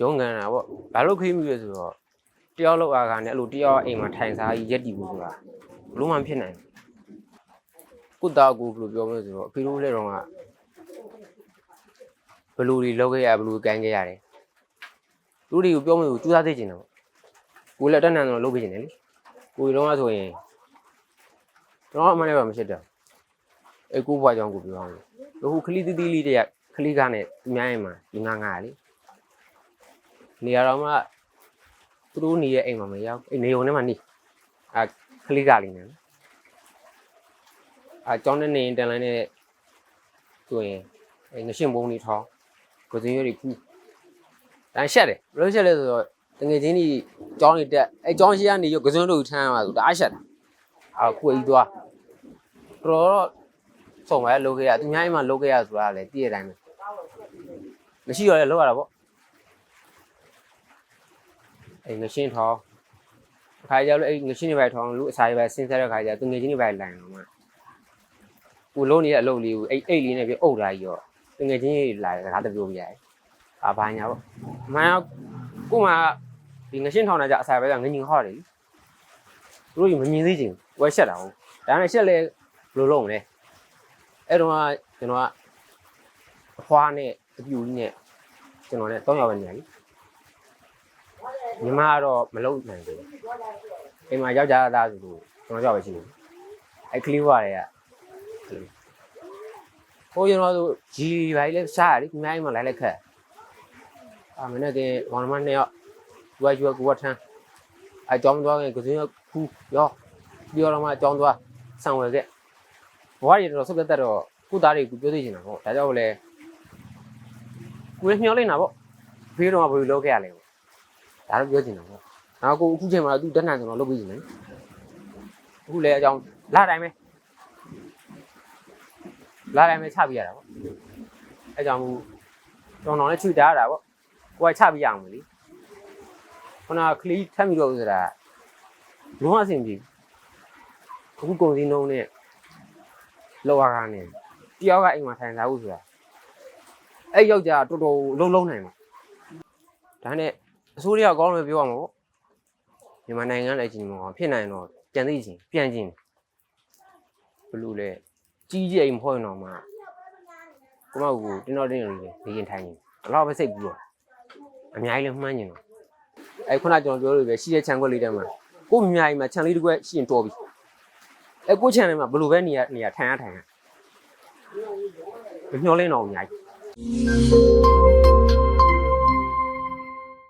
ရုံးကန်တာပေါ့ဘာလို့ခေးမိလဲဆိုတော့တယောက်လောက်အားကနဲ့အဲ့လိုတယောက်အိမ်မှာထိုင်စားကြီးရက်တီဖို့ဆိုတာဘလို့မှမဖြစ်နိုင်ဘူးကုသားကူဘယ်လိုပြောမလဲဆိုတော့အဖေတို့လည်းတော့ကဘလူတွေလောက်ခဲ့ရဘလူကန်ခဲ့ရတယ်လူတွေကိုပြောမလို့ကြိုးစားသိချင်တယ်ပေါ့ကိုလည်းတက်နန်တော့လုပ်ပေးချင်တယ်လေကိုကြီးတော့ကဆိုရင်ကျွန်တော်အမှန်လည်းမဖြစ်တော့အဲကိုဘွားကြောင့်ကိုပြောအောင်လို့ဟိုခလီတီးတီးလေးတည်းကခလီကနဲ့သူများအိမ်မှာဒီငါငါလေ နေရာတော့မှသူတို့နေရဲ့အိမ်မှာမရောက်အိမ်နေုံထဲမှာနေအာခလိကလေးနဲ့အာကျောင်းနဲ့နေရင်တန်လန်းနဲ့ဆိုရင်အဲငရှင်ဘုံနေထောင်းကိုစင်းရွက်တွေခူးတန်းရှက်တယ်ဘယ်လိုရှက်လဲဆိုတော့တငယ်ချင်းကြီးကျောင်းနေတက်အဲကျောင်းရှိကနေရကစွန်းတို့ထမ်းရမှာဆိုတအားရှက်တာအာကိုကြီးသွားတော်တော့ဆုံးပဲလုပ်ခဲ့ရသူများအိမ်မှာလုပ်ခဲ့ရဆိုတာလည်းတည့်ရတိုင်းပဲမရှိတော့လည်းလုပ်ရတာပေါ့ အဲ့ငရှင်းထောင်းအခါကျတော့အဲ့ငရှင်းတွေပဲထောင်းလူအစာတွေပဲဆင်းဆက်တဲ့ခါကျသူငယ်ချင်းတွေပဲလိုင်တော့မှကိုလုံးနေတဲ့အလုပ်လေးကိုအဲ့အိတ်လေးနဲ့ပြအုပ်လာကြီးရောသူငယ်ချင်းတွေလာတယ်စကားတပြောပြရတယ်အာဘာညာပေါ့အမှန်ကကိုမှဒီငရှင်းထောင်းတာကြအစာပဲကငငင်ဟော့တယ်သူတို့ကြီးမမြင်သေးချင်ဝဲရှက်တာဟုတ်ဒါနဲ့ရှက်လဲဘယ်လိုလုပ်မလဲအဲ့တော့ကကျွန်တော်ကအဖွားနဲ့အပြူကြီးနဲ့ကျွန်တော်နဲ့တောင်းရပဲနေရည် ညီမကတော့မလုပ်နိုင်ဘူးအိမ်မှာယောက်ျားသားဆိုလို့ကျွန်တော်ကြောက်ပဲရှိတယ်အဲ့ကလေးဝါတွေကဟိုကျွန်တော်ဆိုဂျီပိုင်းလဲစားရတယ်အများကြီးမှလိုက်လိုက်ခက်အာမနေ့ကဘောင်မနဲ့ရောက်ဝါကျွကူဝထန်းအကြောင်းသွားရင်ကစင်းခူးရောပြောတော့မှအကြောင်းသွားဆံဝယ်ခဲ့ဘဝရတော့ဆုပ်သက်တော့ကုသားတွေကိုပြောသိချင်တာပေါ့ဒါကြောင့်လဲကိုယ်မျောလိုက်တာပေါ့ဖေးတော့ဘယ်လိုလုပ်ခဲ့ရလဲ ဒါတော့ပြောချင်တာပေါ့။နောက်ကိုအခုချိန်မှာသူတက်နိုင်ဆိုတော့လုပ်ပြီးနေတယ်။အခုလည်းအကြောင်းလာတိုင်းပဲလာတိုင်းပဲချပြရတာပေါ့။အဲကြောင့်မို့တော်တော်နဲ့ချွေတားရတာပေါ့။ကိုယ်ကချပြရအောင်မလို့။ခုနကကလီထမ်းပြီးတော့ဆိုတာလုံးဝအဆင်ပြေ။အခုကုန်စည်နှုန်းနဲ့လောရကားနဲ့တယောက်ကအိမ်မှာထိုင်စားဖို့ဆိုတာအဲ့ယောက်ျားတော်တော်လုံးလုံးနိုင်မှာ။ဒါနဲ့ အစိုးရကောင်းလို့ပြောရမှာပေါ့မြန်မာနိုင်ငံလည်းကြည့်မှာဖြစ်နိုင်တော့ပြန်သိချင်းပြန်ချင်းဘလို့လဲကြီးကြီးအိမ်မဟုတ်ရင်တော့မှကိုမကူတင်းတော့တင်းရလေးနေရင်ထိုင်နေဘလောက်ပဲစိတ်ပြီးတော့အများကြီးလည်းမှန်းနေတော့အဲခုနကျွန်တော်ပြောလို့ပဲရှိတဲ့ခြံခွက်လေးထဲမှာကိုမြများကြီးမှာခြံလေးတစ်ခွက်ရှိရင်တော်ပြီအဲကိုခြံထဲမှာဘလို့ပဲနေရနေရထိုင်ရထိုင်ရမမျောလင်းတော့အများကြီး